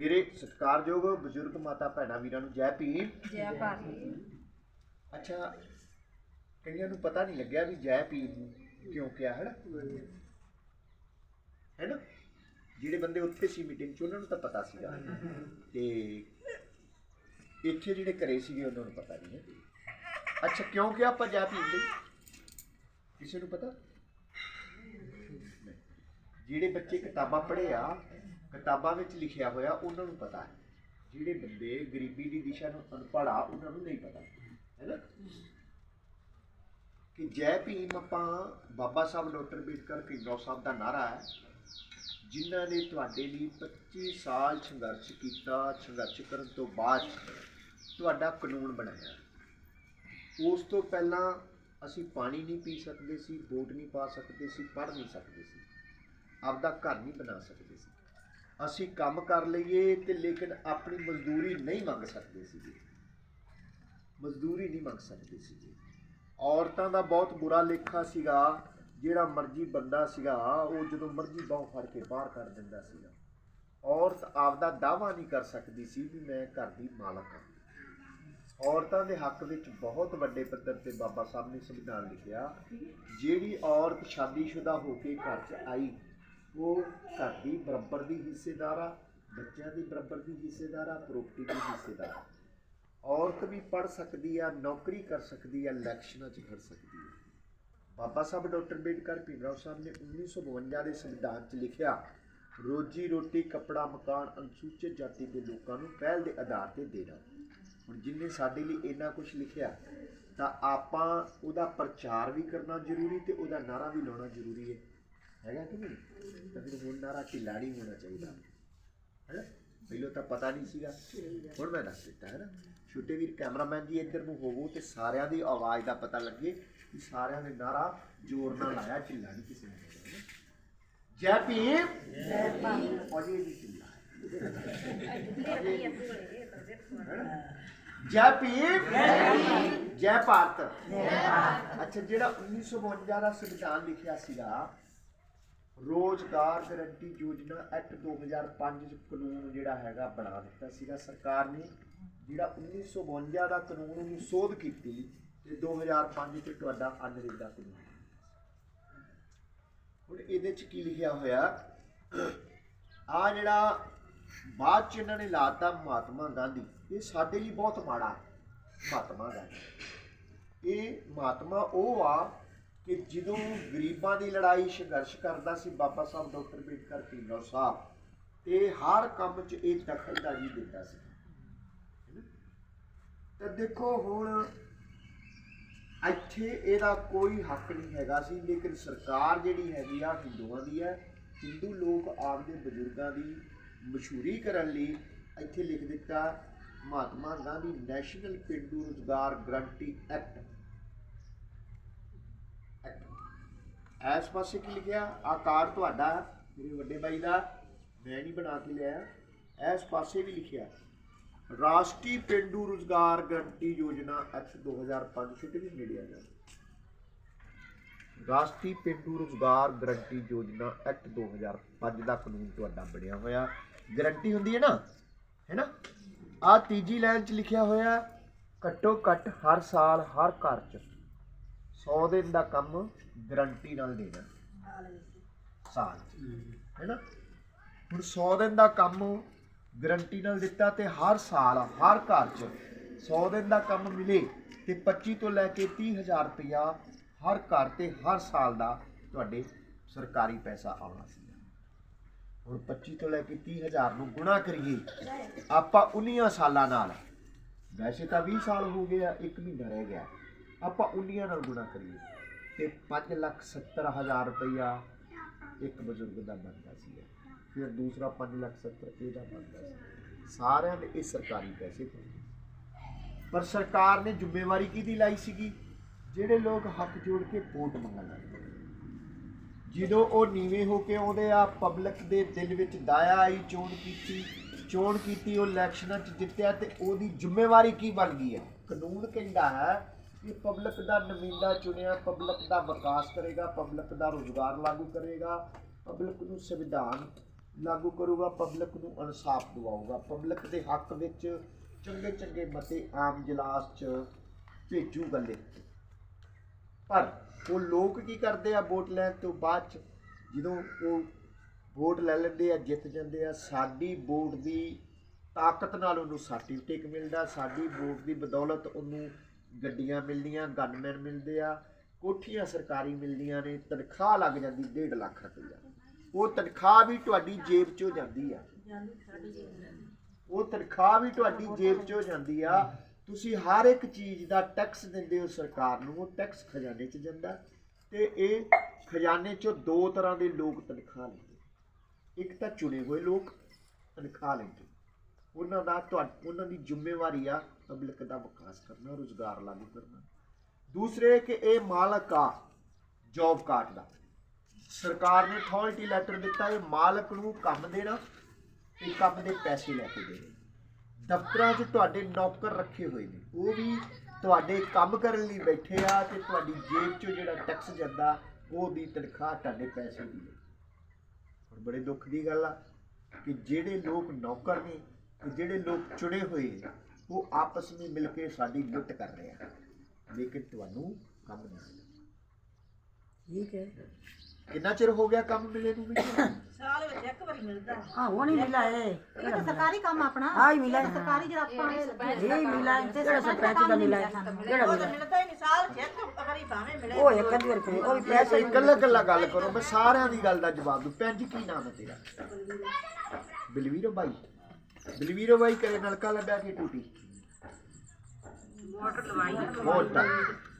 ਮੇਰੇ ਸਤਿਕਾਰਯੋਗ ਬਜ਼ੁਰਗ ਮਾਤਾ ਭੈਣਾਂ ਵੀਰਾਂ ਨੂੰ ਜੈ ਭੀਮ। ਜੈ ਭਾਰਤੀ। ਅੱਛਾ ਕਈਆਂ ਨੂੰ ਪਤਾ ਨਹੀਂ ਲੱਗਿਆ ਵੀ ਜੈ ਭੀਮ ਕਿਉਂ ਕਿਹਾ ਹੈ ਨਾ ਹੈ ਨਾ ਜਿਹੜੇ ਬੰਦੇ ਉੱਥੇ ਸੀ ਮੀਟਿੰਗ 'ਚ ਉਹਨਾਂ ਨੂੰ ਤਾਂ ਪਤਾ ਸੀਗਾ। ਤੇ ਇੱਥੇ ਜਿਹੜੇ ਘਰੇ ਸੀਗੇ ਉਹਨਾਂ ਨੂੰ ਪਤਾ ਨਹੀਂ ਹੈ। ਅੱਛਾ ਕਿਉਂ ਕਿਹਾ ਆਪਾਂ ਜੈ ਭੀਮ ਲਈ? ਕਿਸੇ ਨੂੰ ਪਤਾ। ਜਿਹੜੇ ਬੱਚੇ ਕਿਤਾਬਾਂ ਪੜ੍ਹੇ ਆ ਕਿਤਾਬਾਂ ਵਿੱਚ ਲਿਖਿਆ ਹੋਇਆ ਉਹਨਾਂ ਨੂੰ ਪਤਾ ਹੈ। ਜਿਹੜੇ ਬੰਦੇ ਗਰੀਬੀ ਦੀ ਦਿਸ਼ਾ ਨੂੰ ਅਨਪੜ੍ਹ ਆ, ਉਹਨਾਂ ਨੂੰ ਨਹੀਂ ਪਤਾ। ਹੈ ਨਾ? ਕਿ ਜੈ ਭੀਮ ਆਪਾਂ ਬਾਬਾ ਸਾਹਿਬ ਡਾਕਟਰ ਅੰਬੇਡਕਰ ਭੀਮਰਾਓ ਸਾਹਿਬ ਦਾ ਨਾਰਾ ਹੈ, ਜਿਨ੍ਹਾਂ ਨੇ ਤੁਹਾਡੇ ਲਈ 25 ਸਾਲ ਸੰਘਰਸ਼ ਕੀਤਾ, ਸੰਘਰਸ਼ ਕਰਨ ਤੋਂ ਬਾਅਦ ਤੁਹਾਡਾ ਕਾਨੂੰਨ ਬਣਾਇਆ। ਉਸ ਤੋਂ ਪਹਿਲਾਂ ਅਸੀਂ ਪਾਣੀ ਨਹੀਂ ਪੀ ਸਕਦੇ ਸੀ, ਵੋਟ ਨਹੀਂ ਪਾ ਸਕਦੇ ਸੀ, ਪੜ੍ਹ ਨਹੀਂ ਸਕਦੇ ਸੀ। ਆਪਦਾ ਘਰ ਨਹੀਂ ਬਣਾ ਸਕਦੇ ਸੀ। ਅਸੀਂ ਕੰਮ ਕਰ ਲਈਏ ਤੇ ਲੇਕਿਨ ਆਪਣੀ ਮਜ਼ਦੂਰੀ ਨਹੀਂ ਮੰਗ ਸਕਦੇ ਸੀਗੇ। ਮਜ਼ਦੂਰੀ ਨਹੀਂ ਮੰਗ ਸਕਦੇ ਸੀਗੇ। ਔਰਤਾਂ ਦਾ ਬਹੁਤ ਬੁਰਾ ਲੇਖਾ ਸੀਗਾ, ਜਿਹੜਾ ਮਰਜ਼ੀ ਬੰਦਾ ਸੀਗਾ, ਉਹ ਜਦੋਂ ਮਰਜ਼ੀ ਬਾਹ ਫੜ ਕੇ ਬਾਹਰ ਕਰ ਦਿੰਦਾ ਸੀਗਾ। ਔਰਤ ਆਪਦਾ ਦਾਵਾ ਨਹੀਂ ਕਰ ਸਕਦੀ ਸੀ ਵੀ ਮੈਂ ਘਰ ਦੀ ਮਾਲਕ ਹਾਂ। ਔਰਤਾਂ ਦੇ ਹੱਕ ਵਿੱਚ ਬਹੁਤ ਵੱਡੇ ਪੱਧਰ ਤੇ ਬਾਬਾ ਸਾਹਿਬ ਨੇ ਸੰਵਿਧਾਨ ਲਿਖਿਆ, ਜਿਹੜੀ ਔਰਤ ਸ਼ਾਦੀशुदा ਹੋ ਕੇ ਘਰ 'ਚ ਆਈ ਉਹ ਘਰ ਦੀ ਬਰਾਬਰ ਦੀ ਹਿੱਸੇਦਾਰ ਆ, ਬੱਚਿਆਂ ਦੀ ਬਰਾਬਰ ਦੀ ਹਿੱਸੇਦਾਰ ਆ ਪ੍ਰੋਪਰਟੀ ਦੀ ਹਿੱਸੇਦਾਰ ਆ। ਔਰਤ ਵੀ ਪੜ ਸਕਦੀ ਆ, ਨੌਕਰੀ ਕਰ ਸਕਦੀ ਆ ਇਲੈਕਸ਼ਨਾਂ 'ਚ ਖੜ ਸਕਦੀ ਆ। ਬਾਬਾ ਸਾਹਿਬ ਡਾਕਟਰ ਅੰਬੇਡਕਰ ਭੀਮਰਾਓ ਸਾਹਿਬ ਨੇ 1952 ਦੇ ਸੰਵਿਧਾਨ 'ਚ ਲਿਖਿਆ, ਰੋਜੀ ਰੋਟੀ, ਕੱਪੜਾ, ਮਕਾਨ ਅਨੁਸੂਚਿਤ ਜਾਤੀ ਦੇ ਲੋਕਾਂ ਨੂੰ ਪਹਿਲ ਦੇ ਆਧਾਰ ਤੇ ਦੇਣਾ। ਹੁਣ ਜਿੰਨੇ ਸਾਡੇ ਲਈ ਇੰਨਾ ਕੁਝ ਲਿਖਿਆ, ਤਾਂ ਆਪਾਂ ਉਹਦਾ ਪ੍ਰਚਾਰ ਵੀ ਕਰਨਾ ਜ਼ਰੂਰੀ ਤੇ ਉਹਦਾ ਨਾਰਾ ਵੀ ਲਾਉਣਾ ਜ਼ਰੂਰੀ ਹੈ। ਹੈਗਾ ਕਿ ਨਹੀਂ? ਤਾਂ ਫਿਰ ਹੁਣ ਨਾਰਾ ਢਿੱਲਾੜੀ ਹੋਣਾ ਚਾਹੀਦਾ। ਹੈ ਪਹਿਲਾਂ ਤਾਂ ਪਤਾ ਨਹੀਂ ਸੀਗਾ। ਹੁਣ ਮੈਂ ਦੱਸ ਦਿੱਤਾ ਹੈ ਨਾ ਛੋਟੇ ਵੀਰ ਕੈਮਰਾਮੈਨ ਜੀ ਇੱਧਰ ਨੂੰ ਹੋਵੋ ਤੇ ਸਾਰਿਆਂ ਦੀ ਆਵਾਜ਼ ਦਾ ਪਤਾ ਲੱਗੇ ਕਿ ਸਾਰਿਆਂ ਨੇ ਨਾਰਾ ਜ਼ੋਰ ਨਾਲ ਲਾਇਆ ਢਿੱਲਾ ਨਹੀਂ ਕਿਸੇ ਨੇ ਜੈ ਭੀਮ ਜੈ ਭੀਮ! ਅਜੇ ਵੀ ਢਿੱਲਾ ਜੈ ਭੀਮ! ਜੈ ਭਾਰਤ! ਅੱਛਾ, ਜਿਹੜਾ 1952 ਦਾ ਸੰਵਿਧਾਨ ਲਿਖਿਆ ਸੀਗਾ ਰੋਜ਼ਗਾਰ ਗਰੰਟੀ ਯੋਜਨਾ ਐਕਟ 2005 ਚ ਕਾਨੂੰਨ ਜਿਹੜਾ ਹੈਗਾ ਬਣਾ ਦਿੱਤਾ ਸੀਗਾ। ਸਰਕਾਰ ਨੇ ਜਿਹੜਾ 1952 ਦਾ ਕਾਨੂੰਨ ਨੂੰ ਸੋਧ ਕੀਤੀ ਤੇ 2005 ਚ ਤੁਹਾਡਾ ਅਨਰੇਗਾ ਕਾਨੂੰਨ ਹੁਣ ਇਹਦੇ ਚ ਕੀ ਲਿਖਿਆ ਹੋਇਆ? ਆ ਜਿਹੜਾ ਬਾਅਦ ਚ ਇਹਨਾਂ ਨੇ ਲਾਤਾ ਮਹਾਤਮਾ ਗਾਂਧੀ, ਇਹ ਸਾਡੇ ਲਈ ਬਹੁਤ ਮਾੜਾ ਮਹਾਤਮਾ ਗਾਂਧੀ। ਇਹ ਮਹਾਤਮਾ ਉਹ ਆ ਕਿ ਜਦੋਂ ਗਰੀਬਾਂ ਦੀ ਲੜਾਈ ਸੰਘਰਸ਼ ਕਰਦਾ ਸੀ, ਬਾਬਾ ਸਾਹਿਬ, ਡਾਕਟਰ ਅੰਬੇਡਕਰ, ਭੀਮਰਾਓ ਸਾਹਿਬ, ਤੇ ਹਰ ਕੰਮ 'ਚ ਇਹ ਦਖਲਅੰਦਾਜ਼ੀ ਦਿੰਦਾ ਸੀ। ਤਾਂ ਦੇਖੋ ਹੁਣ ਇੱਥੇ ਇਹਦਾ ਕੋਈ ਹੱਕ ਨਹੀਂ ਹੈਗਾ ਸੀ, ਲੇਕਿਨ ਸਰਕਾਰ ਜਿਹੜੀ ਹੈਗੀ ਆ, ਹਿੰਦੂਆਂ ਦੀ ਹੈ। ਹਿੰਦੂ ਲੋਕ ਆਪਦੇ ਬਜ਼ੁਰਗਾਂ ਦੀ ਮਸ਼ਹੂਰੀ ਕਰਨ ਲਈ ਇੱਥੇ ਲਿਖ ਦਿੱਤਾ, ਮਹਾਤਮਾ ਗਾਂਧੀ ਨੈਸ਼ਨਲ ਪਿੰਡੂ ਰੁਜ਼ਗਾਰ ਗਰੰਟੀ ਐਕਟ ਐਸ ਪਾਸੇ ਕੀ ਲਿਖਿਆ? ਆ ਕਾਰਡ ਤੁਹਾਡਾ, ਮੇਰੇ ਵੱਡੇ ਬਾਈ ਦਾ। ਮੈਂ ਨਹੀਂ ਬਣਾ ਕੇ ਲਿਆ। ਐਸ ਪਾਸੇ ਵੀ ਲਿਖਿਆ, ਰਾਸ਼ਟਰੀ ਪਿੰਡੂ ਰੁਜ਼ਗਾਰ ਗਰੰਟੀ ਯੋਜਨਾ ਐਕਟ 2005 ਛੋਟੇ ਵੀ ਮਿਲਿਆ ਆ ਜਾ ਰਾਸ਼ਟਰੀ ਪਿੰਡੂ ਰੁਜ਼ਗਾਰ ਗਰੰਟੀ ਯੋਜਨਾ ਐਕਟ 2005 ਦਾ ਕਾਨੂੰਨ ਤੁਹਾਡਾ ਬਣਿਆ ਹੋਇਆ। ਗਰੰਟੀ ਹੁੰਦੀ ਹੈ ਨਾ? ਹੈ ਨਾ? ਆ ਤੀਜੀ ਲਾਈਨ 'ਚ ਲਿਖਿਆ ਹੋਇਆ, ਘੱਟੋ ਘੱਟ ਹਰ ਸਾਲ ਹਰ ਘਰ 'ਚ 100 ਦਿਨ ਦਾ ਕੰਮ ਗਰੰਟੀ ਨਾਲ ਦੇਣਾ। ਸਾਲ। 'ਚ ਹੈ ਨਾ ਹੁਣ 100 ਦਿਨ ਦਾ ਕੰਮ ਗਰੰਟੀ ਨਾਲ ਦਿੱਤਾ ਤੇ ਹਰ ਸਾਲ, ਹਰ ਘਰ 'ਚ 100 ਦਿਨ ਦਾ ਕੰਮ ਮਿਲੇ ਤੇ 25 ਤੋਂ ਲੈ ਕੇ 30 ਹਜ਼ਾਰ ਰੁਪਇਆ ਹਰ ਘਰ ਤੇ ਹਰ ਸਾਲ ਦਾ ਤੁਹਾਡੇ ਸਰਕਾਰੀ ਪੈਸਾ ਆਉਣਾ ਸੀ। ਹੁਣ 25 ਤੋਂ ਲੈ ਕੇ 30 ਹਜ਼ਾਰ ਨੂੰ ਗੁਣਾ ਕਰੀਏ, ਆਪਾਂ 19 ਸਾਲਾਂ ਨਾਲ, ਵੈਸੇ ਤਾਂ 20 ਸਾਲ ਹੋ ਗਏ ਆ 1 ਮਹੀਨਾ ਰਹਿ ਗਿਆ। ਆਪਾਂ 19 ਨਾਲ ਗੁਣਾ ਕਰੀਏ ਤੇ 5 ਲੱਖ 70 ਹਜ਼ਾਰ ਰੁਪਇਆ ਇੱਕ ਬਜ਼ੁਰਗ ਦਾ ਬਣਦਾ ਸੀ। ਫਿਰ ਦੂਸਰਾ 5 ਲੱਖ 70 ਇਹਦਾ ਬਣਦਾ ਸੀ। ਸਾਰਿਆਂ ਦੇ ਇਹ ਸਰਕਾਰੀ ਪੈਸੇ ਤੇ ਪਰ ਸਰਕਾਰ ਨੇ ਜ਼ਿੰਮੇਵਾਰੀ ਕਿਹਦੀ ਲਾਈ ਸੀਗੀ? ਜਿਹੜੇ ਲੋਕ ਹੱਥ ਜੋੜ ਕੇ ਵੋਟ ਮੰਗਣ ਲੱਗੇ ਜਦੋਂ ਉਹ ਨੀਵੇਂ ਹੋ ਕੇ ਆਉਂਦੇ ਆ ਪਬਲਿਕ ਦੇ ਦਿਲ ਵਿੱਚ ਦਾਇਆ ਆਈ, ਚੋਣ ਕੀਤੀ ਚੋਣ ਕੀਤੀ, ਉਹ ਇਲੈਕਸ਼ਨਾਂ 'ਚ ਜਿੱਤਿਆ ਤੇ ਉਹਦੀ ਜ਼ਿੰਮੇਵਾਰੀ ਕੀ ਬਣ ਗਈ ਹੈ? ਕਾਨੂੰਨ ਕਹਿੰਦਾ ਹੈ ਕਿ ਪਬਲਿਕ ਦਾ ਨੁਮਾਇੰਦਾ ਚੁਣਿਆ ਪਬਲਿਕ ਦਾ ਵਿਕਾਸ ਕਰੇਗਾ ਪਬਲਿਕ ਦਾ ਰੋਜ਼ਗਾਰ ਲਾਗੂ ਕਰੇਗਾ ਪਬਲਿਕ ਨੂੰ ਸੰਵਿਧਾਨ ਲਾਗੂ ਕਰੂਗਾ ਪਬਲਿਕ ਨੂੰ ਇਨਸਾਫ ਦਿਵਾਊਗਾ। ਪਬਲਿਕ ਦੇ ਹੱਕ ਵਿੱਚ ਚੰਗੇ ਚੰਗੇ ਮਤੇ ਆਮ ਜਲਾਸ 'ਚ ਭੇਜੂਗਾ ਲਿਖ ਕੇ। ਪਰ ਉਹ ਲੋਕ ਕੀ ਕਰਦੇ ਆ ਵੋਟ ਲੈਣ ਤੋਂ ਬਾਅਦ 'ਚ? ਜਦੋਂ ਉਹ ਵੋਟ ਲੈ ਲੈਂਦੇ ਆ, ਜਿੱਤ ਜਾਂਦੇ ਆ, ਸਾਡੀ ਵੋਟ ਦੀ ਤਾਕਤ ਨਾਲ ਉਹਨੂੰ ਸਰਟੀਫਿਕੇਟ ਮਿਲਦਾ, ਸਾਡੀ ਵੋਟ ਦੀ ਬਦੌਲਤ ਉਹਨੂੰ ਗੱਡੀਆਂ ਮਿਲਦੀਆਂ ਗਨਮੈਨ ਮਿਲਦੇ ਆ, ਕੋਠੀਆਂ ਸਰਕਾਰੀ ਮਿਲਦੀਆਂ ਨੇ, ਤਨਖਾਹ ਲੱਗ ਜਾਂਦੀ 1.5 ਲੱਖ ਰੁਪਈਆ। ਉਹ ਤਨਖਾਹ ਵੀ ਤੁਹਾਡੀ ਜੇਬ 'ਚੋਂ ਜਾਂਦੀ ਆ। ਉਹ ਤਨਖਾਹ ਵੀ ਤੁਹਾਡੀ ਜੇਬ 'ਚੋਂ ਜਾਂਦੀ ਆ। ਤੁਸੀਂ ਹਰ ਇੱਕ ਚੀਜ਼ ਦਾ ਟੈਕਸ ਦਿੰਦੇ ਹੋ ਸਰਕਾਰ ਨੂੰ, ਉਹ ਟੈਕਸ ਖਜ਼ਾਨੇ 'ਚ ਜਾਂਦਾ। ਤੇ ਇਹ ਖਜ਼ਾਨੇ 'ਚੋਂ ਦੋ ਤਰ੍ਹਾਂ ਦੇ ਲੋਕ ਤਨਖਾਹ ਲੈਂਦੇ। ਇੱਕ ਤਾਂ ਚੁਣੇ ਹੋਏ ਲੋਕ ਤਨਖਾਹ ਲੈਂਦੇ। ਉਹਨਾਂ ਦਾ ਤੁਹਾ, ਉਹਨਾਂ ਦੀ ਜ਼ਿੰਮੇਵਾਰੀ ਆ ਪਬਲਿਕ ਦਾ ਵਿਕਾਸ ਕਰਨਾ ਰੋਜ਼ਗਾਰ ਲਾਗੂ ਕਰਨਾ ਦੂਸਰੇ ਕਿ ਇਹ ਮਾਲਕ ਆ ਜੌਬ ਕਾਰਡ ਦਾ ਸਰਕਾਰ ਨੇ ਅਥਾਰਟੀ ਲੈਟਰ ਦਿੱਤਾ ਇਹ ਮਾਲਕ ਨੂੰ ਕੰਮ ਦੇਣਾ ਤੇ ਕੰਮ ਦੇ ਪੈਸੇ ਲੈ ਕੇ ਦੇਣੇ ਦਫ਼ਤਰਾਂ 'ਚ ਤੁਹਾਡੇ ਨੌਕਰ ਰੱਖੇ ਹੋਏ ਨੇ ਉਹ ਵੀ ਤੁਹਾਡੇ ਕੰਮ ਕਰਨ ਲਈ ਬੈਠੇ ਆ ਤੇ ਤੁਹਾਡੀ ਜੇਬ 'ਚੋਂ ਜਿਹੜਾ ਟੈਕਸ ਜਾਂਦਾ ਉਹ ਦੀ ਤਨਖਾਹ ਤੁਹਾਡੇ ਪੈਸੇ ਦੀ ਹੈ ਹੁਣ ਬੜੇ ਦੁੱਖ ਦੀ ਗੱਲ ਆ ਕਿ ਜਿਹੜੇ ਲੋਕ ਨੌਕਰ ਨੇ ਤੇ ਜਿਹੜੇ ਲੋਕ ਚੁਣੇ ਹੋਏ ਆਪਸ ਵਿੱਚ ਮਿਲ ਕੇ ਸਾਡੀ ਲੁੱਟ ਕਰ ਰਹੇ ਆ। ਲੇਕਿਨ ਤੁਹਾਨੂੰ ਕੰਮ ਨਹੀਂ ਮਿਲਿਆ। ਠੀਕ ਹੈ। ਕਿੰਨਾ ਚਿਰ ਹੋ ਗਿਆ ਕੰਮ ਮਿਲੇ ਨੂੰ ਵੀ? ਸਾਲ ਵਿੱਚ ਇੱਕ ਵਾਰੀ ਮਿਲਦਾ। ਹਾਂ ਹੁਣ ਹੀ ਮਿਲਾ ਹੈ ਇਹ ਤਾਂ ਸਰਕਾਰੀ ਕੰਮ ਆਪਣਾ। ਹਾਂ ਹੀ ਮਿਲਾ ਹੈ। ਸਰਕਾਰੀ ਜਿਹੜਾ ਆਪਾਂ ਇਹ ਹੀ ਮਿਲਾ ਹੈ ਜਿਹੜਾ ਸਰਪੰਚ ਦਾ ਮਿਲਾ ਹੈ ਜਿਹੜਾ ਉਹ ਤਾਂ। ਮਿਲਦਾ ਹੀ ਨਹੀਂ ਸਾਲ ਚ ਇੱਕ ਵਾਰੀ ਭਾਵੇਂ ਮਿਲੇ। ਉਹ ਇੱਕ ਅੱਧੀ ਵਾਰ ਕੋਈ ਉਹ ਵੀ ਪੈਸੇ ਇਕੱਲਾ ਇਕੱਲਾ ਗੱਲ ਕਰੋ ਮੈਂ ਸਾਰਿਆਂ ਦੀ ਗੱਲ ਦਾ ਜਵਾਬ ਦੂੰ। ਭੈਣ ਜੀ ਕੀ ਨਾਮ ਹੈ ਤੇਰਾ? ਬਲਵੀਰੋ ਬਾਈ। ਬਲਵੀਰੋ ਬਾਈ ਕਰੇ ਨਲਕਾ ਲੱਭਿਆ ਕਿ ਟੂਟੀ। ਮੋਟਰ ਲਵਾਈ ਮੋਟਰ।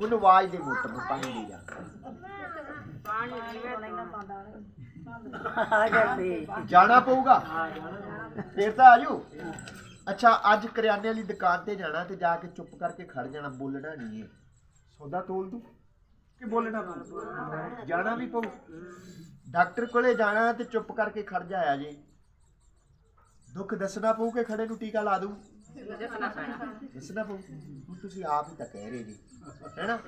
ਉਹਨੂੰ ਆਵਾਜ਼ ਦੇ ਮੋਟਰ ਨੂੰ ਪਾਣੀ ਦੀ ਜਾ। ਪਾਣੀ ਪੀਵੇ ਆ ਜਾਂਦੇ ਜਾਣਾ ਪਊਗਾ? ਫੇਰ ਤਾਂ ਆਜੋ ਅੱਛਾ ਅੱਜ ਕਰਿਆਨੇ ਵਾਲੀ ਦੁਕਾਨ ਤੇ ਜਾਣਾ ਤੇ ਜਾ ਕੇ ਚੁੱਪ ਕਰਕੇ ਖੜ ਜਾਣਾ ਬੋਲਣਾ ਨਹੀਂ ਹੈ ਸੌਦਾ ਤੋਲ ਦੂ? ਕਿ ਬੋਲਣਾ ਪਊ? ਜਾਣਾ ਵੀ ਪਊ। ਡਾਕਟਰ ਕੋਲੇ ਜਾਣਾ ਤੇ ਚੁੱਪ ਕਰਕੇ ਖੜ ਜਾਇਆ ਜੀ। ਦੁੱਖ ਦੱਸਣਾ ਪਊ ਕਿ ਖੜੇ ਨੂੰ ਟੀਕਾ ਲਾ ਦੂ ਦੱਸਣਾ ਪਊ। ਹੁਣ ਤੁਸੀਂ ਆਪ ਹੀ ਤਾਂ ਕਹਿ ਰਹੇ ਜੀ ਹੈਨਾ?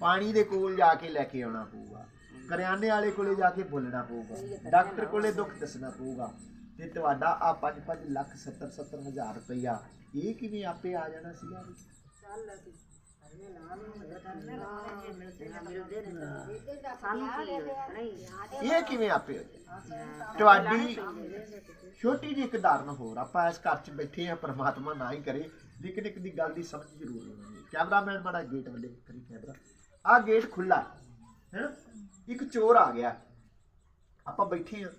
ਪਾਣੀ ਦੇ ਕੋਲ ਜਾ ਕੇ ਲੈ ਕੇ ਆਉਣਾ ਪਊਗਾ। ਕਰਿਆਨੇ ਵਾਲੇ ਕੋਲੇ ਜਾ ਕੇ ਬੋਲਣਾ ਪਊਗਾ। ਡਾਕਟਰ ਕੋਲੇ ਦੁੱਖ ਦੱਸਣਾ ਪਊਗਾ। ਤੇ ਤੁਹਾਡਾ ਆ 5-5 ਲੱਖ 70-70 ਹਜ਼ਾਰ ਰੁਪਈਆ ਇਹ ਕਿਵੇਂ ਆਪੇ ਆ ਜਾਣਾ ਸੀਗਾ? ਵੀ? ਇਹ ਕਿਵੇਂ ਆਪੇ ਤੁਹਾਡੀ ਛੋਟੀ ਜਿਹੀ ਇੱਕ ਉਦਾਹਰਨ ਹੋਰ, ਆਪਾਂ ਇਸ ਘਰ 'ਚ ਬੈਠੇ ਆ ਪ੍ਰਮਾਤਮਾ ਨਾ ਹੀ ਕਰੇ ਲੇਕਿਨ ਇੱਕ ਦੀ ਗੱਲ ਦੀ ਸਮਝ ਜ਼ਰੂਰ ਹੋਣੀ। ਕੈਮਰਾਮੈਨ ਮਾੜਾ ਗੇਟ ਵੱਡੇ ਕਰੀ ਕੈਮਰਾ। ਆ ਗੇਟ ਖੁੱਲਾ ਹੈ ਨਾ ਇੱਕ ਚੋਰ ਆ ਗਿਆ। ਆਪਾਂ ਬੈਠੇ ਆ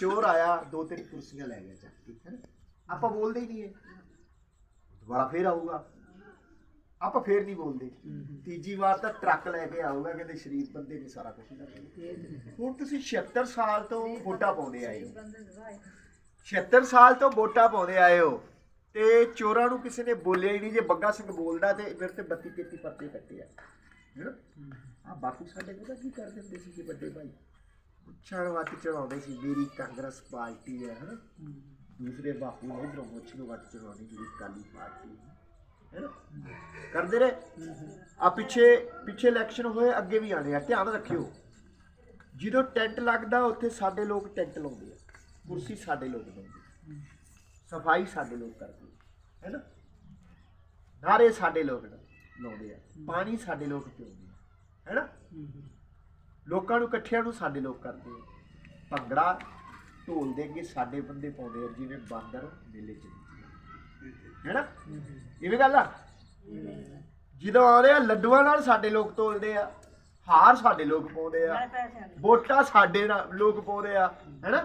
ਚੋਰ ਆਇਆ, ਦੋ ਤਿੰਨ ਕੁਰਸੀਆਂ ਲੈ ਗਿਆ ਚੱਕ ਕੇ ਹੈ ਨਾ ਆਪਾਂ ਬੋਲਦੇ ਹੀ ਨਹੀਂ ਹੈ। ਦੁਬਾਰਾ ਫੇਰ ਆਊਗਾ। ਆਪਾਂ ਫੇਰ ਨਹੀਂ ਬੋਲਦੇ। ਤੀਜੀ ਵਾਰ ਤਾਂ ਟਰੱਕ ਲੈ ਕੇ ਆਊਗਾ ਕਹਿੰਦੇ ਸ਼ਰੀਫ ਬੰਦੇ ਨੇ ਸਾਰਾ ਕੁਝ ਹੁਣ ਤੁਸੀਂ 76 ਸਾਲ ਤੋਂ ਵੋਟਾਂ ਪਾਉਂਦੇ ਆਏ ਹੋ। 76 ਸਾਲ ਤੋਂ ਵੋਟਾਂ ਪਾਉਂਦੇ ਆਏ ਹੋ ਤੇ ਚੋਰਾਂ ਨੂੰ ਕਿਸੇ ਨੇ ਬੋਲਿਆ ਹੀ ਨਹੀਂ ਜੇ ਬੱਗਾ ਸਿੰਘ ਬੋਲਦਾ ਤੇ ਫਿਰ ਤੇ 32 33 ਪਰਚੇ ਕੱਟੇ ਆ। ਆ ਬਾਪੂ ਸਾਡੇ ਪਤਾ ਕੀ ਕਰ ਦਿੰਦੇ ਸੀ ਕਿ ਵੱਡੇ ਭਾਈ? ਪੁੱਛਣ ਵੱਟ ਚੜਾਉਂਦੇ ਸੀ ਮੇਰੀ ਕਾਂਗਰਸ ਪਾਰਟੀ ਹੈ ਹੈਨਾ? ਦੂਸਰੇ ਬਾਪੂ ਨੇ ਇਧਰੋਂ ਮੁੱਛ ਨੂੰ ਵੱਟ ਚੜਾਉਣੀ ਜਿਹੜੀ ਕਾਲੀ ਪਾਰਟੀ ਹੈ। ਹੈਨਾ ਕਰਦੇ ਰਹੇ। ਆ ਪਿੱਛੇ ਪਿੱਛੇ ਇਲੈਕਸ਼ਨ ਹੋਏ, ਅੱਗੇ ਵੀ ਆਣੇ ਆ। ਧਿਆਨ ਰੱਖਿਓ। ਜਦੋਂ ਟੈਂਟ ਲੱਗਦਾ, ਉੱਥੇ ਸਾਡੇ ਲੋਕ ਟੈਂਟ ਲਾਉਂਦੇ ਆ। ਕੁਰਸੀ ਸਾਡੇ ਲੋਕ ਲਾਉਂਦੇ ਸਫ਼ਾਈ ਸਾਡੇ ਲੋਕ ਕਰਦੇ ਹੈ ਨਾ? ਨਾਰੇ ਸਾਡੇ ਲੋਕ ਲਾਉਂਦੇ ਆ। ਪਾਣੀ ਸਾਡੇ ਲੋਕ ਪਿਉਂਦੇ ਆ। ਹੈ ਨਾ? ਲੋਕਾਂ ਨੂੰ, ਇਕੱਠਿਆਂ ਨੂੰ ਸਾਡੇ ਲੋਕ ਕਰਦੇ ਆ। ਭੰਗੜਾ ਢੋਲ ਦੇ ਅੱਗੇ ਸਾਡੇ ਬੰਦੇ ਪਾਉਂਦੇ ਆ, ਜਿਵੇਂ ਬਾਂਦਰ ਮੇਲੇ 'ਚ। ਹੈ ਨਾ ਇਹ ਗੱਲ ਆ। ਜਦੋਂ ਆਉਂਦੇ ਆ ਲੱਡੂਆਂ ਨਾਲ ਸਾਡੇ ਲੋਕ ਤੋਲਦੇ ਆ ਹਾਰ ਸਾਡੇ ਲੋਕ ਪਾਉਂਦੇ ਆ ਵੋਟਾਂ ਸਾਡੇ ਨਾਲ ਲੋਕ ਪਾਉਂਦੇ ਆ ਹੈਨਾ?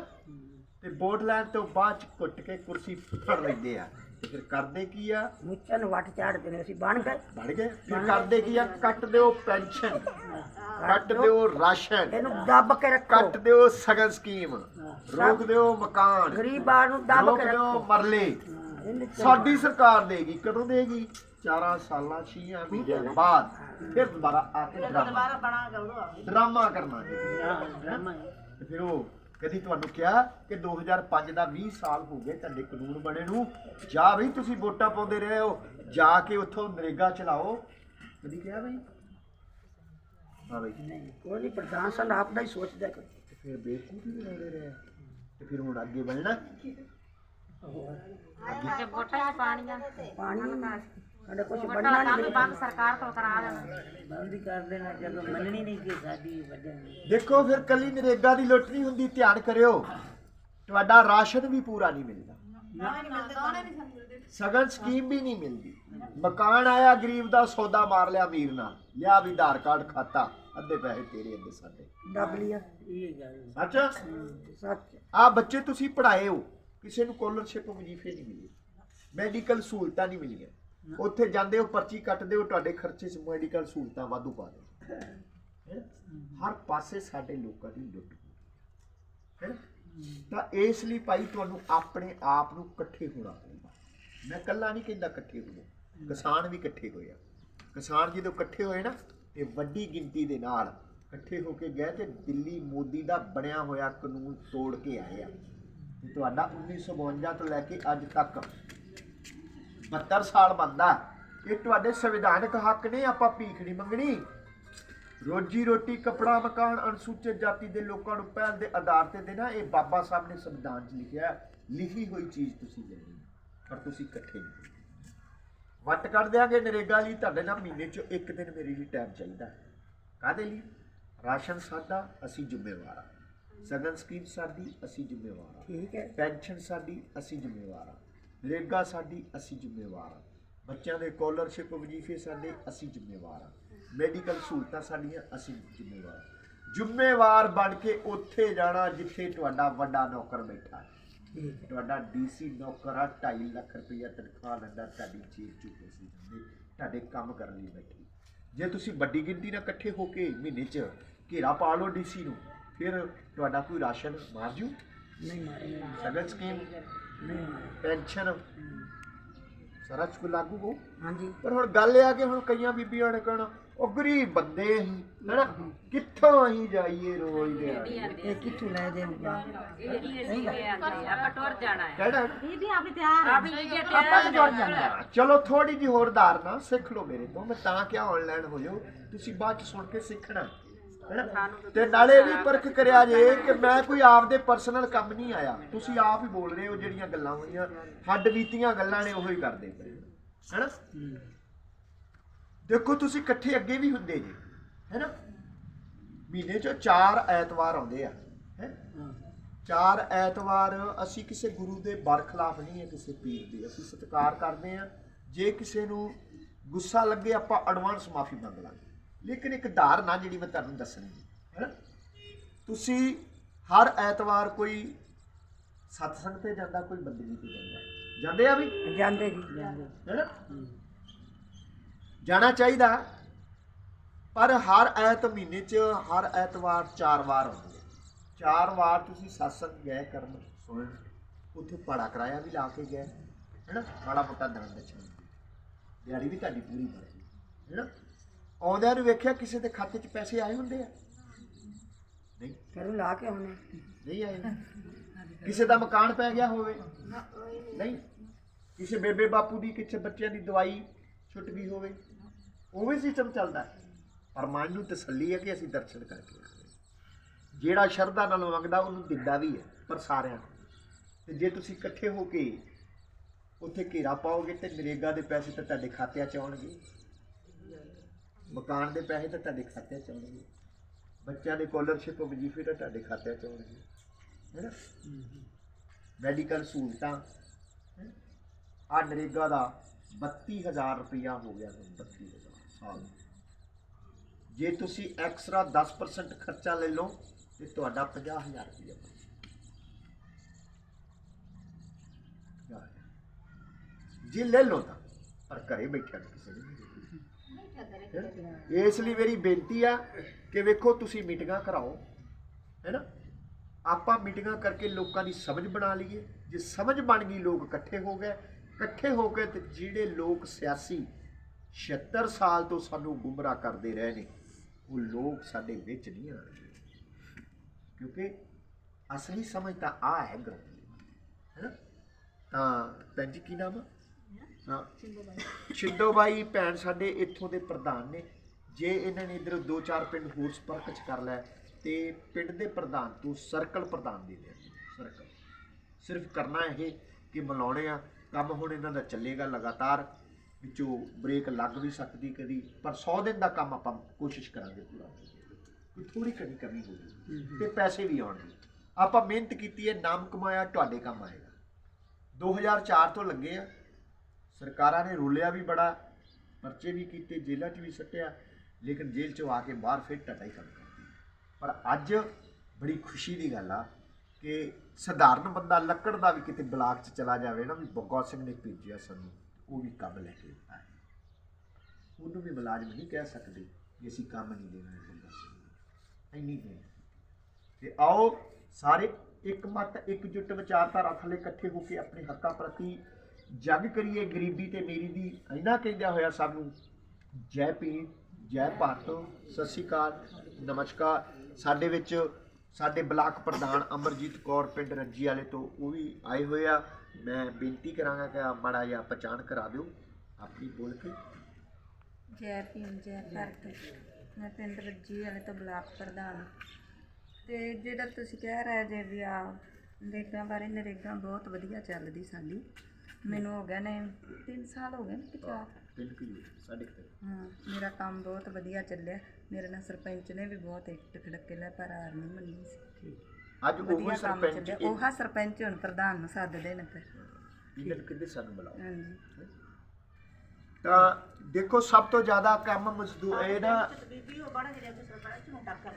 ਤੇ ਵੋਟ ਲੈਣ ਤੋਂ ਬਾਅਦ ਚ ਕੁੱਟ ਕੇ ਕੁਰਸੀ ਫੜ ਲੈਂਦੇ ਆ। ਤੇ ਫਿਰ ਕਰਦੇ ਕੀ ਆ? ਮੁੱਛਾਂ ਨੂੰ ਵੱਟ ਚਾੜਦੇ ਨੇ ਅਸੀਂ ਬਣ ਗਏ। ਬਣ ਗਏ? ਫਿਰ ਕਰਦੇ ਕੀ ਆ? ਕੱਟ ਦਿਓ ਪੈਨਸ਼ਨ ਕੱਟ ਦਿਓ। ਰਾਸ਼ਨ ਇਹਨੂੰ ਦੱਬ ਕੇ ਰੱਖੋ। ਕੱਟ ਦਿਓ ਸਗਨ ਸਕੀਮ ਰੋਕ ਦਿਓ ਮਕਾਨ ਗਰੀਬਾਂ ਨੂੰ ਦੱਬ ਕੇ ਰੱਖੋ। ਮਰਲੇ। ਸਾਡੀ ਸਰਕਾਰ ਦੇਗੀ ਕਦੋਂ ਦੇਗੀ? 4 ਸਾਲਾਂ 6 ਮਹੀਨਿਆਂ ਬਾਅਦ। ਫਿਰ ਦੁਬਾਰਾ ਆ ਕੇ ਡਰਾਮਾ। ਦੁਬਾਰਾ ਉਦੋਂ ਕਰਨਾ ਡਰਾਮਾ। ਤੇ ਫਿਰ ਉਹ ਕਦੀ ਤੁਹਾਨੂੰ ਕਿਹਾ ਕਿ 2005 ਦਾ 20 ਸਾਲ ਹੋ ਗਏ ਤੁਹਾਡੇ ਕਾਨੂੰਨ ਬਣੇ ਨੂੰ। ਜਾ ਵੀ ਤੁਸੀਂ ਵੋਟਾਂ ਪਾਉਂਦੇ ਰਹੇ ਹੋ। ਜਾ ਕੇ ਉੱਥੋਂ ਨਰੇਗਾ ਚਲਾਓ। ਕਦੀ ਕਿਹਾ ਬਈ? ਹਾਂ ਬਈ। ਨਹੀਂ ਕੋਈ ਨਹੀਂ ਪ੍ਰਧਾਨ ਸਾਹਿਬ ਆਪ ਦਾ ਹੀ ਸੋਚਦਾ ਕਿ ਤੇ ਫਿਰ ਬੇਵਕੂਫੀ ਬਣਾਉਂਦੇ ਰਹੇ ਤੇ ਫਿਰ ਹੁਣ ਅੱਗੇ ਵਧਣਾ ਤੇ ਵੋਟਾਂ 'ਚ ਪਾਣੀਆਂ। ਪਾਣੀ ਸਾਡੇ ਕੁਝ ਵੋਟਾਂ ਬਣਨਾ ਦਾ ਕੰਮ ਵੀ ਨਹੀਂ ਬੰਦ ਸਰਕਾਰ ਕੋਲ ਕਰਾ ਦੇਣਾ। ਬੰਦ ਹੀ ਕਰ ਦੇਣਾ ਜਦੋਂ ਮੰਨਣੀ ਨਹੀਂ ਕਿ ਸਾਡੀ ਵੱਡਣੀ ਦੇਖੋ ਫਿਰ ਕੱਲੀ ਨਰੇਗਾ ਦੀ ਲੁੱਟ ਨਹੀਂ ਹੁੰਦੀ ਧਿਆਨ ਕਰਿਓ। ਤੁਹਾਡਾ ਰਾਸ਼ਨ ਵੀ ਪੂਰਾ ਨਹੀਂ ਮਿਲਦਾ। ਸਗਨ ਸਕੀਮ ਵੀ ਨਹੀਂ ਮਿਲਦੀ। ਮਕਾਨ ਆਇਆ ਗਰੀਬ ਦਾ ਸੌਦਾ ਮਾਰ ਲਿਆ ਅਮੀਰ ਨਾਲ। ਲਿਆ ਵੀ ਆਧਾਰ ਕਾਰਡ ਖਾਤਾ ਅੱਧੇ ਪੈਸੇ ਤੇਰੇ ਅੱਧੇ ਸਾਡੇ। ਦੱਬ ਲਿਆ। ਇਹ ਗੱਲ ਅੱਛਾ ਸੱਚ? ਆ ਬੱਚੇ ਤੁਸੀਂ ਪੜਾਏ ਹੋ। ਕਿਸੇ ਨੂੰ ਸਕਾਲਰਸ਼ਿਪ ਵਜੀਫੇ ਨਹੀਂ ਮਿਲੇ। ਮੈਡੀਕਲ ਸਹੂਲਤਾਂ ਨਹੀਂ ਮਿਲੀਆਂ। ਉੱਥੇ ਜਾਂਦੇ ਹੋ, ਪਰਚੀ ਕੱਟਦੇ ਹੋ, ਤੁਹਾਡੇ ਖਰਚੇ 'ਚ ਮੈਡੀਕਲ ਸਹੂਲਤਾਂ ਵਾਧੂ ਪਾ ਦੇ ਹੈਂ? ਹਰ ਪਾਸੇ ਸਾਡੇ ਲੋਕਾਂ ਦੀ ਲੁੱਟ ਹੋ ਹੈ? ਤਾਂ ਇਸ ਲਈ ਭਾਈ ਤੁਹਾਨੂੰ ਆਪਣੇ ਆਪ ਨੂੰ ਇਕੱਠੇ ਹੋਣਾ ਪਊਗਾ। ਮੈਂ ਇਕੱਲਾ ਨਹੀਂ ਕਹਿੰਦਾ ਇਕੱਠੇ ਹੋਣਾ ਕਿਸਾਨ ਵੀ ਇਕੱਠੇ ਹੋਏ ਆ। ਕਿਸਾਨ ਜਦੋਂ ਇਕੱਠੇ ਹੋਏ ਨਾ, ਤੇ ਵੱਡੀ ਗਿਣਤੀ ਦੇ ਨਾਲ ਇਕੱਠੇ ਹੋ ਕੇ ਗਏ ਤੇ ਦਿੱਲੀ ਮੋਦੀ ਦਾ ਬਣਿਆ ਹੋਇਆ ਕਾਨੂੰਨ ਤੋੜ ਕੇ ਆਏ ਆ। ਤੇ ਤੁਹਾਡਾ 1952 ਤੋਂ ਲੈ ਕੇ ਅੱਜ ਤੱਕ 72 ਸਾਲ ਬੰਦਾ ਇਹ ਤੁਹਾਡੇ ਸੰਵਿਧਾਨਕ ਹੱਕ ਨੇ, ਆਪਾਂ ਭੀਖ ਨਹੀਂ ਮੰਗਣੀ। ਰੋਜੀ ਰੋਟੀ, ਕਪੜਾ, ਮਕਾਨ ਅਨੁਸੂਚਿਤ ਜਾਤੀ ਦੇ ਲੋਕਾਂ ਨੂੰ ਪਹਿਲ ਦੇ ਆਧਾਰ ਤੇ ਦੇਣਾ, ਇਹ ਬਾਬਾ ਸਾਹਿਬ ਨੇ ਸੰਵਿਧਾਨ 'ਚ ਲਿਖਿਆ ਲਿਖੀ ਹੋਈ ਚੀਜ਼ ਤੁਸੀਂ ਲੈਣੀ ਪਰ ਤੁਸੀਂ ਇਕੱਠੇ ਨਹੀਂ ਵੱਟ ਕੱਢ ਦਿਆਂਗੇ ਨਰੇਗਾ ਲਈ, ਤੁਹਾਡੇ ਨਾਲ ਮਹੀਨੇ 'ਚ ਇੱਕ ਦਿਨ ਮੇਰੇ ਲਈ ਟਾਈਮ ਚਾਹੀਦਾ ਹੈ। ਕਾਹਦੇ ਲਈ? ਰਾਸ਼ਨ ਸਾਡਾ, ਅਸੀਂ ਜ਼ਿੰਮੇਵਾਰ ਹਾਂ। ਸਗਨ ਸਕੀਮ ਸਾਡੀ ਅਸੀਂ ਜ਼ਿੰਮੇਵਾਰ ਹਾਂ। ਠੀਕ ਹੈ। ਪੈਨਸ਼ਨ ਸਾਡੀ ਅਸੀਂ ਜ਼ਿੰਮੇਵਾਰ ਹਾਂ। ਨਰੇਗਾ ਸਾਡੀ ਅਸੀਂ ਜ਼ਿੰਮੇਵਾਰ ਹਾਂ। ਬੱਚਿਆਂ ਦੇ ਸਕਾਲਰਸ਼ਿਪ ਵਜੀਫੇ ਸਾਡੇ ਅਸੀਂ ਜ਼ਿੰਮੇਵਾਰ ਹਾਂ। ਮੈਡੀਕਲ ਸਹੂਲਤਾਂ ਸਾਡੀਆਂ ਅਸੀਂ ਜ਼ਿੰਮੇਵਾਰ। ਜ਼ਿੰਮੇਵਾਰ ਬਣ ਕੇ ਉੱਥੇ ਜਾਣਾ ਜਿੱਥੇ ਤੁਹਾਡਾ ਵੱਡਾ ਨੌਕਰ ਬੈਠਾ ਹੈ। ਤੁਹਾਡਾ ਡੀਸੀ ਨੌਕਰ ਆ 2.5 ਲੱਖ ਰੁਪਈਆ ਤਨਖਾਹ ਲੈਂਦਾ ਤੁਹਾਡੀ ਜੇਬ ਚੋਂ ਪੈਸੇ ਜਾਂਦੇ ਤੁਹਾਡੇ ਕੰਮ ਕਰਨ ਲਈ ਬੈਠੀ। ਜੇ ਤੁਸੀਂ ਵੱਡੀ ਗਿਣਤੀ ਨਾਲ ਇਕੱਠੇ ਹੋ ਕੇ ਮਹੀਨੇ 'ਚ ਘੇਰਾ ਪਾ ਲਓ ਡੀਸੀ ਨੂੰ ਫਿਰ ਤੁਹਾਡਾ ਕੋਈ ਰਾਸ਼ਨ ਮਾਰ ਜੂ? ਨਹੀਂ ਮਾਰੇ ਸਗਨ ਸਕੀਮ? ਨਹੀਂ ਪੈਨਸ਼ਨ? ਸਾਰਾ ਕੁਝ ਲਾਗੂ ਹੋ? ਹਾਂਜੀ। ਪਰ ਹੁਣ ਗੱਲ ਇਹ ਆ ਕਿ ਹੁਣ ਕਈਆਂ ਬੀਬੀਆਂ ਨੇ ਕਹਿਣਾ ਉਹ ਗਰੀਬ ਬੰਦੇ ਅਸੀਂ ਹੈਨਾ? ਕਿੱਥੋਂ ਅਸੀਂ ਜਾਈਏ ਰੋਜ਼ ਦੇ ਇਹ ਕਿੱਥੋਂ ਲੈ ਦੇਣਗੇ ਆਪਾਂ ਟੁਰ ਜਾਣਾ ਹੈ। ਕਹਿਣਾ ਬੀਬੀ ਆਪਣੀ ਤਿਆਰ ਹੈ। ਆਪਾਂ ਤਾਂ ਜੁੜ ਜਾਂਦੇ ਚਲੋ ਥੋੜੀ ਜਿਹੀ ਹੋਰ ਧਾਰਨਾ ਸਿੱਖ ਲਓ ਮੇਰੇ ਤੋਂ। ਮੈਂ ਤਾਂ ਕਿਹਾ ਆਨਲਾਈਨ ਹੋ ਜਾਓ ਤੁਸੀਂ ਬਾਅਦ ਚ ਸੁਣ ਕੇ ਸਿੱਖਣਾ। ਹੈਨਾ? ਤੇ ਨਾਲੇ ਵੀ ਪਰਖ ਕਰਿਆ ਜੇ ਕਿ ਮੈਂ ਕੋਈ ਆਪਦੇ ਪਰਸਨਲ ਕੰਮ ਨਹੀਂ ਆਇਆ। ਤੁਸੀਂ ਆਪ ਹੀ ਬੋਲ ਰਹੇ ਹੋ ਜਿਹੜੀਆਂ ਗੱਲਾਂ ਹੋਈਆਂ। ਹੱਡ ਬੀਤੀਆਂ ਗੱਲਾਂ ਨੇ ਉਹੀ ਕਰਦੇ ਪਏ ਹੈਨਾ? ਦੇਖੋ ਤੁਸੀਂ ਇਕੱਠੇ ਅੱਗੇ ਵੀ ਹੁੰਦੇ ਜੀ ਹੈਨਾ? ਮਹੀਨੇ ਚੋਂ ਚਾਰ ਐਤਵਾਰ ਆਉਂਦੇ ਆ ਹੈ? ਚਾਰ ਐਤਵਾਰ ਅਸੀਂ ਕਿਸੇ ਗੁਰੂ ਦੇ ਬਰਖਲਾਫ ਨਹੀਂ ਹੈ ਕਿਸੇ ਪੀਰ ਦੇ। ਅਸੀਂ ਸਤਿਕਾਰ ਕਰਦੇ ਆ ਜੇ ਕਿਸੇ ਨੂੰ ਗੁੱਸਾ ਲੱਗੇ ਆਪਾਂ ਐਡਵਾਂਸ ਮਾਫੀ ਮੰਗ ਲਾਂਗੇ। ਲੇਕਿਨ ਇੱਕ ਧਾਰਨਾ ਜਿਹੜੀ ਮੈਂ ਤੁਹਾਨੂੰ ਦੱਸਣੀ ਹੈ ਹੈਨਾ ਤੁਸੀਂ ਹਰ ਐਤਵਾਰ ਕੋਈ ਸਤਸੰਗ ਤੇ ਜਾਂਦਾ ਕੋਈ ਬੰਦਗੀ ਤੇ ਜਾਂਦਾ ਜਾਂਦੇ ਆ ਵੀ? ਜਾਂਦੇ ਜੀ ਜਾਂਦੇ। ਹੈਨਾ ਜਾਣਾ ਚਾਹੀਦਾ ਪਰ ਹਰ ਐਤ ਮਹੀਨੇ 'ਚ ਹਰ ਐਤਵਾਰ ਚਾਰ ਵਾਰ ਆ। ਚਾਰ ਵਾਰ ਤੁਸੀਂ satsang ਗਏ ਕਰਨ ਸੁਣਨ ਉੱਥੇ ਪੜਾ ਕਰਾਇਆ ਵੀ ਲਾ ਕੇ ਗਏ ਹੈਨਾ ਮਾੜਾ ਮੋਟਾ ਦਾਨ ਦਛਿਣਾ ਦਿਹਾੜੀ ਵੀ ਤੁਹਾਡੀ ਪੂਰੀ ਬਣੀ ਹੈਨਾ ਆਉਂਦਿਆਂ ਨੂੰ ਵੇਖਿਆ ਕਿਸੇ ਦੇ ਖਾਤੇ 'ਚ ਪੈਸੇ ਆਏ ਹੁੰਦੇ ਆ? ਨਹੀਂ। ਕਰੋ ਲਾ ਕੇ ਆਉਣੇ ਨਹੀਂ ਆਏ। ਕਿਸੇ ਦਾ ਮਕਾਨ ਪੈ ਗਿਆ ਹੋਵੇ? ਨਹੀਂ। ਕਿਸੇ ਬੇਬੇ ਬਾਪੂ ਦੀ ਕਿਸੇ ਬੱਚਿਆਂ ਦੀ ਦਵਾਈ ਛੁੱਟ ਗਈ ਹੋਵੇ? ਉਵੇਂ ਸਿਸਟਮ ਚੱਲਦਾ ਹੈ। ਪਰ ਮਨ ਨੂੰ ਤਸੱਲੀ ਹੈ ਕਿ ਅਸੀਂ ਦਰਸ਼ਨ ਕਰਕੇ ਜਿਹੜਾ ਸ਼ਰਧਾ ਨਾਲ ਮੰਗਦਾ ਉਹਨੂੰ ਦਿੰਦਾ ਵੀ ਹੈ ਪਰ ਸਾਰਿਆਂ ਨੂੰ। ਤੇ ਜੇ ਤੁਸੀਂ ਇਕੱਠੇ ਹੋ ਕੇ ਉੱਥੇ ਘੇਰਾ ਪਾਓਗੇ ਤੇ ਨਰੇਗਾ ਦੇ ਪੈਸੇ ਤਾਂ ਤੁਹਾਡੇ ਖਾਤਿਆਂ 'ਚ ਆਉਣਗੇ। ਮਕਾਨ ਦੇ ਪੈਸੇ ਤਾਂ ਤੁਹਾਡੇ ਖਾਤਿਆਂ 'ਚ ਆਉਣਗੇ। ਬੱਚਿਆਂ ਦੇ ਕੋਲਰਸ਼ਿਪ ਵਜੀਫੇ ਤਾਂ ਤੁਹਾਡੇ ਖਾਤਿਆਂ 'ਚ ਆਉਣਗੇ। ਹੈਨਾ ਮੈਡੀਕਲ ਸਹੂਲਤਾਂ ਆ ਨਰੇਗਾ ਦਾ 32000 ਰੁਪਇਆ ਹੋ ਗਿਆ ਹੁਣ 32000 ਸਾਲ। ਜੇ ਤੁਸੀਂ ਐਕਸਟਰਾ 10% ਖਰਚਾ ਲੈ ਲਓ, ਤੇ ਤੁਹਾਡਾ 50000 ਰੁਪਇਆ ਬਣ ਜਾਏਗਾ। ਜੇ ਲੈ ਲਓ ਤਾਂ, ਪਰ ਘਰੇ ਬੈਠਿਆ ਕਿਸੇ ਨੇ ਨਹੀਂ ਇਸ ਲਈ ਮੇਰੀ ਬੇਨਤੀ ਆ ਕਿ ਵੇਖੋ, ਤੁਸੀਂ ਮੀਟਿੰਗਾਂ ਕਰਾਓ, ਹੈਨਾ? ਆਪਾਂ ਮੀਟਿੰਗਾਂ ਕਰਕੇ ਲੋਕਾਂ ਦੀ ਸਮਝ ਬਣਾ ਲਈਏ। ਜੇ ਸਮਝ ਬਣ ਗਈ, ਲੋਕ ਇਕੱਠੇ ਹੋ ਗਏ। ਇਕੱਠੇ ਹੋ ਕੇ ਤੇ ਜਿਹੜੇ ਲੋਕ ਸਿਆਸੀ 76 ਸਾਲ ਤੋਂ ਸਾਨੂੰ ਗੁੰਮਰਾਹ ਕਰਦੇ ਰਹੇ ਨੇ, ਉਹ ਲੋਕ ਸਾਡੇ ਵਿੱਚ ਨਹੀਂ ਆਣਗੇ ਕਿਉਂਕਿ ਅਸਲੀ ਸਮਝ ਤਾਂ ਆ ਹੈ ਗੱਲ ਹੈ ਨਾ ਤਾਂ ਭੈਣ ਜੀ, ਕੀ ਨਾਮ ਹਾਂ। ਛਿੰਦੋ ਬਾਈ ਭੈਣ ਸਾਡੇ ਇੱਥੋਂ ਦੇ ਪ੍ਰਧਾਨ ਨੇ। ਜੇ ਇਹਨਾਂ ਨੇ ਇਧਰ ਦੋ ਚਾਰ ਪਿੰਡ ਹੋਰ ਸੰਪਰਕ ਚ ਕਰ ਲਿਆ ਤੇ ਪਿੰਡ ਦੇ ਪ੍ਰਧਾਨ ਤੋਂ ਸਰਕਲ ਪ੍ਰਧਾਨ ਦੇ ਦੇ ਸਰਕਲ। ਸਿਰਫ ਕਰਨਾ ਇਹ ਕਿ ਮਿਲਾਉਣੇ ਆ। ਕੰਮ ਹੁਣ ਇਹਨਾਂ ਦਾ ਚੱਲੇਗਾ ਲਗਾਤਾਰ ਵਿੱਚੋਂ ਬ੍ਰੇਕ ਲੱਗ ਵੀ ਸਕਦੀ ਕਦੀ ਪਰ 100 ਦਿਨ ਦਾ ਕੰਮ ਆਪਾਂ ਕੋਸ਼ਿਸ਼ ਕਰਾਂਗੇ ਪੂਰਾ। ਕੋਈ ਥੋੜੀ ਕਦੀ ਕਮੀ ਹੋਈ ਤੇ ਪੈਸੇ ਵੀ ਆਉਣਗੇ। ਆਪਾਂ ਮਿਹਨਤ ਕੀਤੀ ਹੈ ਨਾਮ ਕਮਾਇਆ ਤੁਹਾਡੇ ਕੰਮ ਆਏਗਾ। 2004 ਤੋਂ ਲੱਗੇ ਆ। ਸਰਕਾਰਾਂ ਨੇ ਰੋਲਿਆ ਵੀ ਬੜਾ, ਪਰਚੇ ਵੀ ਕੀਤੇ, ਜੇਲ੍ਹਾਂ 'ਚ ਵੀ ਸੱਟਿਆ, ਲੇਕਿਨ ਜੇਲ੍ਹ 'ਚੋਂ ਆ ਕੇ ਬਾਹਰ ਫਿਰ ਟਟਾ ਹੀ ਕੰਮ ਕਰਦੀ ਪਰ ਅੱਜ ਬੜੀ ਖੁਸ਼ੀ ਦੀ ਗੱਲ ਆ ਕਿ ਸਧਾਰਨ ਬੰਦਾ ਲੱਕੜ ਦਾ ਵੀ ਕਿਤੇ ਬਲਾਕ 'ਚ ਚਲਾ ਜਾਵੇ ਨਾ, ਵੀ ਬਗੌਤ ਸਿੰਘ ਨੇ ਭੇਜਿਆ ਸਾਨੂੰ, ਉਹ ਵੀ ਕੰਮ ਲੈ ਕੇ ਦਿੱਤਾ ਹੈ ਉਹਨੂੰ ਵੀ ਮੁਲਾਜ਼ਮ ਨਹੀਂ ਕਹਿ ਸਕਦੇ ਕਿ ਅਸੀਂ ਕੰਮ ਨਹੀਂ ਦੇਣਾ ਹੈ ਸਿੰਘ ਨੂੰ। ਇੰਨੀ ਦੇਣ ਤੇ ਆਓ ਸਾਰੇ ਇੱਕ ਮਤ ਇਕਜੁੱਟ ਵਿਚਾਰਧਾਰਾ ਥੱਲੇ ਇਕੱਠੇ ਹੋ ਕੇ ਆਪਣੇ ਹੱਕਾਂ ਪ੍ਰਤੀ ਜੰਗ ਕਰੀਏ ਗਰੀਬੀ ਤੇ ਮੇਰੀ ਦੀ ਇਹਨਾਂ ਕਹਿੰਦਿਆ ਹੋਇਆ ਸਭ ਨੂੰ ਜੈ ਭੀਮ, ਜੈ ਭਾਰਤ, ਸਤਿ ਸ਼੍ਰੀ ਅਕਾਲ, ਨਮਸਕਾਰ। ਸਾਡੇ ਵਿੱਚ ਸਾਡੇ ਬਲਾਕ ਪ੍ਰਧਾਨ ਅਮਰਜੀਤ ਕੌਰ ਪਿੰਡ ਰੱਜੀ ਵਾਲੇ ਤੋਂ ਉਹ ਵੀ ਆਏ ਹੋਏ ਆ। ਮੈਂ ਬੇਨਤੀ ਕਰਾਂਗਾ ਕਿ ਆਹ ਮਾੜਾ ਜਿਹਾ ਪਛਾਣ ਕਰਾ ਦਿਓ, ਆਪਣੀ ਬੋਲ ਕੇ। ਜੈ ਭੀਮ, ਜੈ ਭਾਰਤ। ਮੈਂ ਪਿੰਡ ਰੱਜੀ ਵਾਲੇ ਤੋਂ ਬਲਾਕ ਪ੍ਰਧਾਨ। ਤੇ ਜਿਹੜਾ ਤੁਸੀਂ ਕਹਿ ਰਹੇ ਜੇ ਵੀ ਆ ਨਰੇਗਾ ਬਾਰੇ ਨਰੇਗਾ ਬਹੁਤ ਵਧੀਆ ਚੱਲਦੀ ਸਾਡੀ। ਮੈਨੂੰ ਹੋ ਗਿਆ ਨੇ 3 ਸਾਲ ਹੋ ਗਏ ਨੇ ਕਿ ਚਾਰ। ਤਿੰਨ ਕਿਲੋ ਸਾਡੇ ਕਿਤੇ ਹਾਂ ਮੇਰਾ ਕੰਮ ਬਹੁਤ ਵਧੀਆ ਚੱਲਿਆ। ਮੇਰੇ ਨਾਲ ਸਰਪੰਚ ਨੇ ਵੀ ਬਹੁਤ ਇੱਟ ਖੜਕੇ ਲੈ ਪਰ ਹਾਰ ਨਹੀਂ ਮੰਨੀ ਸੀ। ਅੱਜ ਉਹ ਵਧੀਆ ਕੰਮ ਸਰਪੰਚ ਚੱਲਿਆ। ਉਹ ਹਾਂ ਸਰਪੰਚ ਹੁਣ ਪ੍ਰਧਾਨ ਨੂੰ ਸੱਦਦੇ ਨੇ ਫਿਰ ਇਹਨਾਂ ਕਿੰਨੇ ਸਾਨੂੰ ਬੁਲਾਓ। ਹਾਂਜੀ। ਤਾਂ ਦੇਖੋ ਸਭ ਤੋਂ ਜ਼ਿਆਦਾ ਕੰਮ ਮਜ਼ਦੂਰ ਇਹ ਨਾ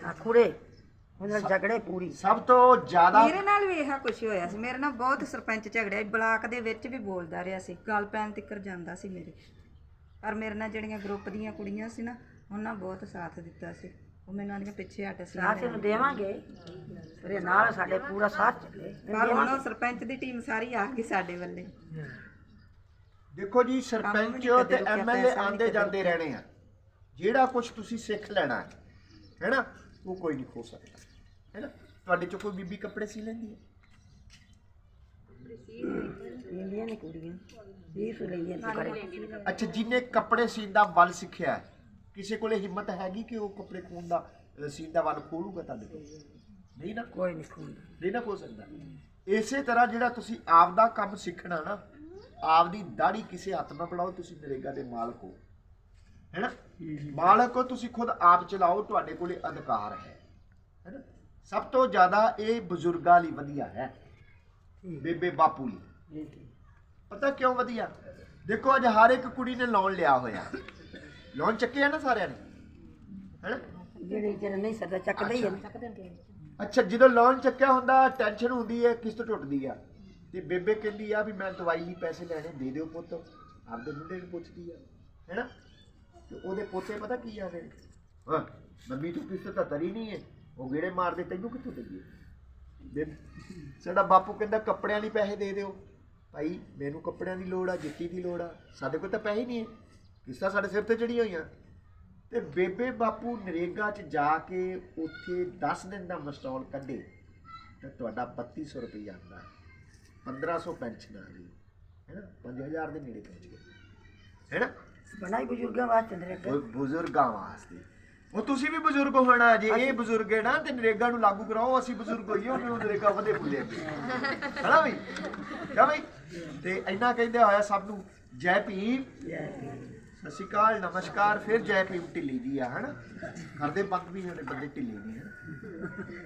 ਆ ਨਾਲ ਝਗੜੇ ਪੂਰੀ। ਸਭ ਤੋਂ ਜ਼ਿਆਦਾ ਮੇਰੇ ਨਾਲ ਵੀ ਇਹੋ ਕੁਝ ਹੋਇਆ ਸੀ। ਮੇਰੇ ਨਾਲ ਬਹੁਤ ਸਰਪੰਚ ਝਗੜਿਆ ਬਲਾਕ ਦੇ ਵਿੱਚ ਵੀ ਬੋਲਦਾ ਰਿਹਾ ਸੀ। ਗੱਲ ਪੈਣ ਤੱਕ ਜਾਂਦਾ ਸੀ ਮੇਰੇ। ਪਰ ਮੇਰੇ ਨਾਲ ਜਿਹੜੀਆਂ ਗਰੁੱਪ ਦੀਆਂ ਕੁੜੀਆਂ ਸੀ ਨਾ ਉਹਨਾਂ ਬਹੁਤ ਸਾਥ ਦਿੱਤਾ ਸੀ। ਉਹ ਮੈਨੂੰ ਆਂਦੀਆਂ ਪਿੱਛੇ ਹਟ ਸੀ ਸਾਥ ਨੂੰ ਦੇਵਾਂਗੇ। ਤੇਰੇ ਨਾਲ ਸਾਡੇ ਪੂਰਾ ਸਾਥ ਚੱਲੇ। ਪਰ ਹੁਣ ਉਹ ਸਰਪੰਚ ਦੀ ਟੀਮ ਸਾਰੀ ਆ ਗਈ ਸਾਡੇ ਵੱਲੇ। ਦੇਖੋ ਜੀ ਸਰਪੰਚ ਤੇ ਐਮਐਲਏ ਆਂਦੇ ਜਾਂਦੇ ਰਹਿਣੇ ਆ। ਜਿਹੜਾ ਕੁਝ ਤੁਸੀਂ ਸਿੱਖ ਲੈਣਾ ਹੈ ਹੈਨਾ ਉਹ ਕੋਈ ਨਹੀਂ ਖੋ ਸਕਦਾ। ਹੈਨਾ ਤੁਹਾਡੇ ਚੋਂ ਕੋਈ ਬੀਬੀ ਕੱਪੜੇ ਸੀ ਲੈਂਦੀ ਹੈ? ਨੇ ਕੁੜੀਆਂ। ਅੱਛਾ ਜਿਹਨੇ ਕੱਪੜੇ ਸੀਨ ਦਾ ਵੱਲ ਸਿੱਖਿਆ ਹੈ, ਕਿਸੇ ਕੋਲੇ ਹਿੰਮਤ ਹੈਗੀ ਕਿ ਉਹ ਕੱਪੜੇ ਖੋਣ ਦਾ ਅ, ਸੀਨ ਦਾ ਵੱਲ ਖੋਲੂਗਾ ਤੁਹਾਡੇ ਕੋਲ? ਨਹੀਂ ਨਾ? ਕੋਈ ਨਹੀਂ ਖੁੰਦਾ ਨਹੀਂ ਨਾ ਹੋ ਸਕਦਾ। ਇਸੇ ਤਰ੍ਹਾਂ ਜਿਹੜਾ ਤੁਸੀਂ ਆਪ ਦਾ ਕੰਮ ਸਿੱਖਣਾ ਨਾ ਆਪਦੀ ਦਾੜੀ ਕਿਸੇ ਹੱਥ ਨਾਲ ਫੜਾਓ ਤੁਸੀਂ ਨਰੇਗਾ ਦੇ ਮਾਲਕ ਹੋ। ਹੈਨਾ ਮਾਲਕ ਤੁਸੀਂ ਖੁਦ ਆਪ ਚਲਾਓ ਤੁਹਾਡੇ ਕੋਲੇ ਅਧਿਕਾਰ ਹੈ। ਹੈਨਾ ਸਭ ਤੋਂ ਜ਼ਿਆਦਾ ਇਹ ਬਜ਼ੁਰਗਾਂ ਲਈ ਵਧੀਆ ਹੈ। ਬੇਬੇ ਬਾਪੂ ਲਈ। ਪਤਾ ਕਿਉਂ ਵਧੀਆ? ਦੇਖੋ ਅੱਜ ਹਰ ਇੱਕ ਕੁੜੀ ਨੇ ਲੋਨ ਲਿਆ ਹੋਇਆ। ਲੋਨ ਚੱਕਿਆ ਨਾ ਸਾਰਿਆਂ ਨੇ? ਹੈਨਾ ਜਿਹੜੇ ਜਿਹੜੇ ਨਹੀਂ ਸਰਦਾ ਚੱਕਦੇ ਹੀ ਆ। ਨਾ। ਅੱਛਾ ਜਦੋਂ ਲੋਨ ਚੱਕਿਆ ਹੁੰਦਾ ਟੈਨਸ਼ਨ ਹੁੰਦੀ ਹੈ ਕਿਸ਼ਤ ਟੁੱਟਦੀ ਆ। ਤੇ ਬੇਬੇ ਕਹਿੰਦੀ ਆ ਵੀ ਮੈਂ ਦਵਾਈ ਲਈ ਪੈਸੇ ਲੈਣੇ ਦੇ ਦਿਓ ਪੁੱਤ। ਆਪਦੇ ਮੁੰਡੇ ਨੂੰ ਪੁੱਛਦੀ ਆ। ਹੈਨਾ ਤੇ ਉਹਦੇ ਪੋਤੇ ਪਤਾ ਕੀ ਆ ਗਏ ਹਾਂ ਮੰਮੀ ਤੂੰ ਕਿਸ਼ਤ ਤਾਂ ਤਰੀ ਨਹੀਂ ਹੈ। ਉਹ ਗੇੜੇ ਮਾਰਦੇ ਤੈਨੂੰ ਕਿੱਥੋਂ ਦੇਈਏ? ਦੇ ਸਾਡਾ ਬਾਪੂ ਕਹਿੰਦਾ ਕੱਪੜਿਆਂ ਲਈ ਪੈਸੇ ਦੇ ਦਿਓ। ਭਾਈ, ਮੈਨੂੰ ਕੱਪੜਿਆਂ ਦੀ ਲੋੜ ਆ, ਜੁੱਤੀ ਦੀ ਲੋੜ ਆ। ਸਾਡੇ ਕੋਲ ਤਾਂ ਪੈਸੇ ਨਹੀਂ ਹੈ। ਕਿਸ਼ਤਾਂ ਸਾਡੇ ਸਿਰ ਤੇ ਚੜੀਆਂ ਹੋਈਆਂ। ਤੇ ਬੇਬੇ ਬਾਪੂ ਨਰੇਗਾ 'ਚ ਜਾ ਕੇ ਉੱਥੇ 10 ਦਿਨ ਦਾ ਮਸਟਾਲ ਕੱਢੇ। ਤੇ ਤੁਹਾਡਾ 3200 ਰੁਪਏ ਆਉਂਦਾ। ਹੈ 1500 ਪੈਨਸ਼ਨ ਆ ਗਈ ਹੈ ਹੈਨਾ 5000 ਦੇ ਨੇੜੇ ਪਹੁੰਚ ਗਏ। ਹੈ ਨਾ ਬਣਾਈ ਬਜ਼ੁਰਗਾਂ ਵਾਸਤੇ ਨਰੇਗਾ। ਉਹ ਬਜ਼ੁਰਗਾਂ ਵਾਸਤੇ। ਉਹ ਤੁਸੀਂ ਵੀ ਬਜ਼ੁਰਗ ਹੋਣਾ ਜੇ ਇਹ ਬਜ਼ੁਰਗ ਹੈ ਨਾ ਤੇ ਨਰੇਗਾ ਨੂੰ ਲਾਗੂ ਕਰਾਓ ਅਸੀਂ ਬਜ਼ੁਰਗ ਹੋਈਏ ਉਹਨੂੰ ਨਰੇਗਾ ਵਧੇ ਫੁੱਲੇ ਅੱਗੇ। ਹੈਨਾ ਬਈ? ਕਹ ਬਈ? ਤੇ ਇੰਨਾ ਕਹਿੰਦੇ ਹੋਇਆ ਸਭ ਨੂੰ ਜੈ ਭੀਮ। ਜੈ ਭੀਮ। ਸਤਿ ਸ਼੍ਰੀ ਅਕਾਲ ਨਮਸਕਾਰ ਫਿਰ ਜੈ ਭੀਮ ਢਿੱਲੀ ਦੀ ਆ ਹਨਾ? ਕਰਦੇ ਬੰਦ ਵੀ ਜਿਹੜੇ ਬੰਦੇ ਢਿੱਲੇ ਨਹੀਂ ਹਨ